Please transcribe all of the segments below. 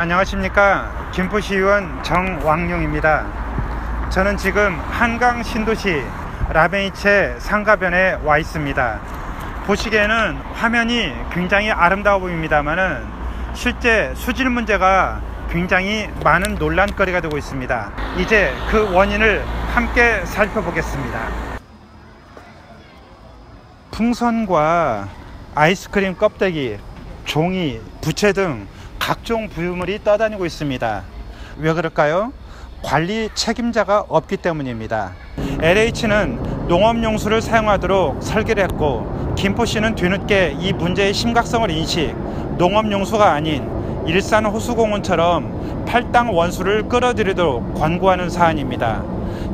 안녕하십니까. 김포시의원 정왕용입니다. 저는 지금 한강 신도시 라베이체 상가변에 와 있습니다. 보시기에는 화면이 굉장히 아름다워 보입니다만은 실제 수질 문제가 굉장히 많은 논란거리가 되고 있습니다. 이제 그 원인을 함께 살펴보겠습니다. 풍선과 아이스크림 껍데기 종이 부채 등 각종 부유물이 떠다니고 있습니다. 왜 그럴까요? 관리 책임자가 없기 때문입니다. LH는 농업용수를 사용하도록 설계를 했고 김포시는 뒤늦게 이 문제의 심각성을 인식 농업용수가 아닌 일산 호수공원처럼 팔당 원수를 끌어들이도록 권고하는 사안입니다.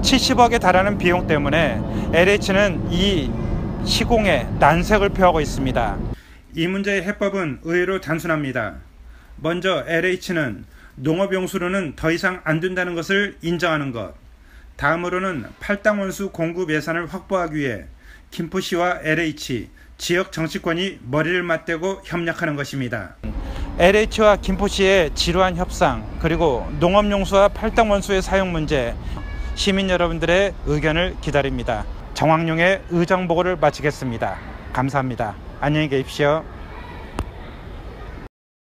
70억에 달하는 비용 때문에 LH는 이 시공에 난색을 표하고 있습니다. 이 문제의 해법은 의외로 단순합니다. 먼저 LH는 농업용수로는 더 이상 안 된다는 것을 인정하는 것. 다음으로는 팔당 원수 공급 예산을 확보하기 위해 김포시와 LH, 지역 정치권이 머리를 맞대고 협력하는 것입니다. LH와 김포시의 지루한 협상, 그리고 농업용수와 팔당 원수의 사용 문제, 시민 여러분들의 의견을 기다립니다. 정황용의 의정 보고를 마치겠습니다. 감사합니다. 안녕히 계십시오.